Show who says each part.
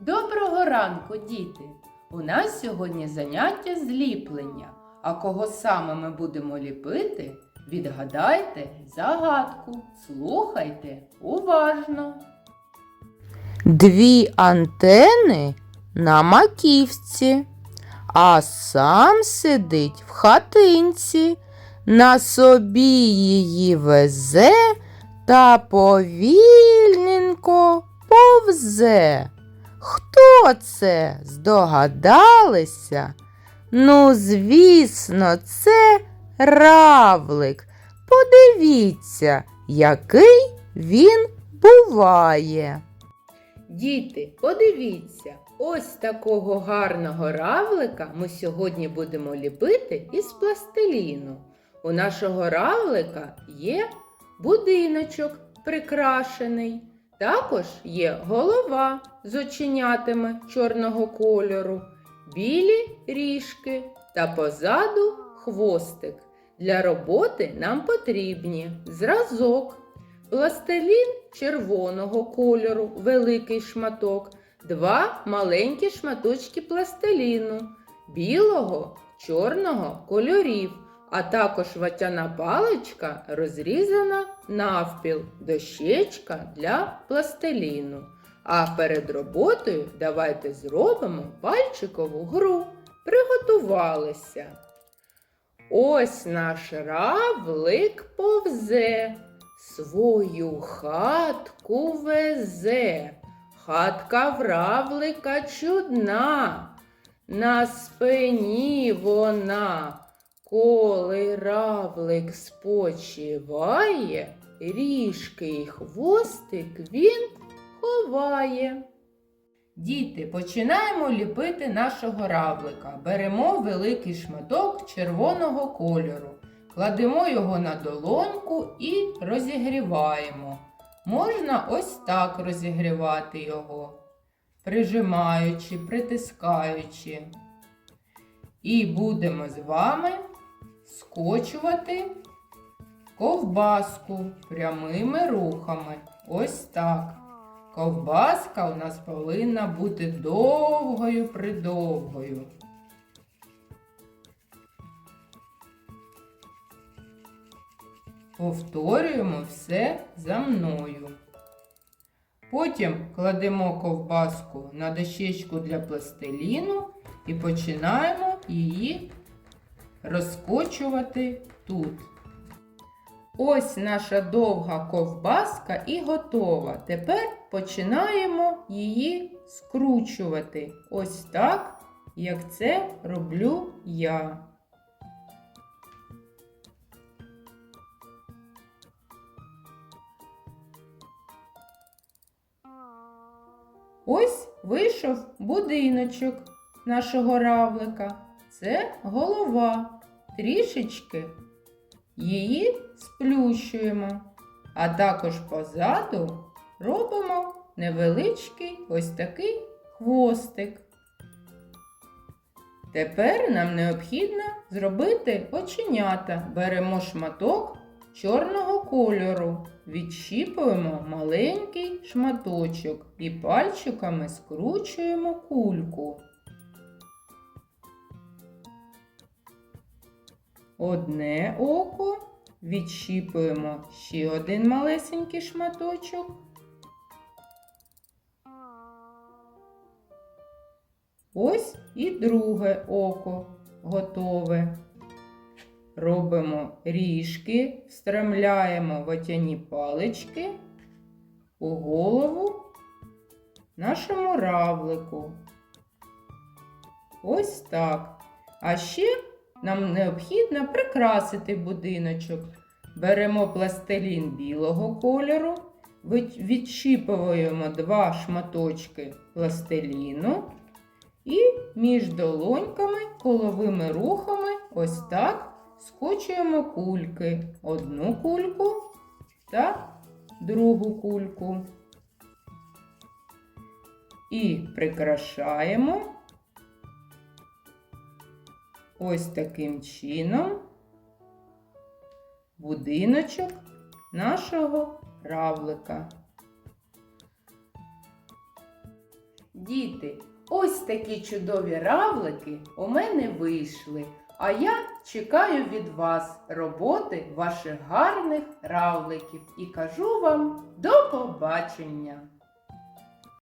Speaker 1: Доброго ранку, діти! У нас сьогодні заняття зліплення. А кого саме ми будемо ліпити, відгадайте загадку. Слухайте уважно.
Speaker 2: Дві антени на маківці, а сам сидить в хатинці, на собі її везе та повільненько повзе. Хто це? Здогадалися? Ну, звісно, це равлик. Подивіться, який він буває.
Speaker 1: Діти, подивіться, ось такого гарного равлика ми сьогодні будемо ліпити із пластиліну. У нашого равлика є будиночок прикрашений. Також є голова з оченятами чорного кольору, білі ріжки та позаду хвостик. Для роботи нам потрібні зразок, пластилін червоного кольору, великий шматок, два маленькі шматочки пластиліну, білого, чорного кольорів, а також ватяна паличка розрізана навпіл, дощечка для пластиліну. А перед роботою давайте зробимо пальчикову гру. Приготувалися. Ось наш равлик повзе, свою хатку везе. Хатка вравлика чудна, на спині вона. Коли равлик спочиває, ріжки й хвостик він ховає. Діти, починаємо ліпити нашого равлика. Беремо великий шматок червоного кольору, кладемо його на долоньку і розігріваємо. Можна ось так розігрівати його, прижимаючи, притискаючи. І будемо з вами скочувати ковбаску прямими рухами. Ось так. Ковбаска у нас повинна бути довгою придовгою. Повторюємо все за мною. Потім кладемо ковбаску на дощечку для пластиліну і починаємо її розкочувати тут. Ось наша довга ковбаска і готова. Тепер починаємо її скручувати. Ось так, як це роблю я. Ось вийшов будиночок нашого равлика. Це голова. Трішечки її сплющуємо, а також позаду робимо невеличкий ось такий хвостик. Тепер нам необхідно зробити оченята. Беремо шматок чорного кольору, відщіпуємо маленький шматочок і пальчиками скручуємо кульку. Одне око, відщіпуємо ще один малесенький шматочок. Ось і друге око готове. Робимо ріжки, встромляємо ватяні палички у голову нашому равлику. Ось так. А ще нам необхідно прикрасити будиночок. Беремо пластилін білого кольору, від- відщіпуємо два шматочки пластиліну і між долоньками коловими рухами ось так скочуємо кульки. Одну кульку та другу кульку. І прикрашаємо ось таким чином будиночок нашого равлика. Діти, ось такі чудові равлики у мене вийшли. А я чекаю від вас роботи ваших гарних равликів і кажу вам до побачення!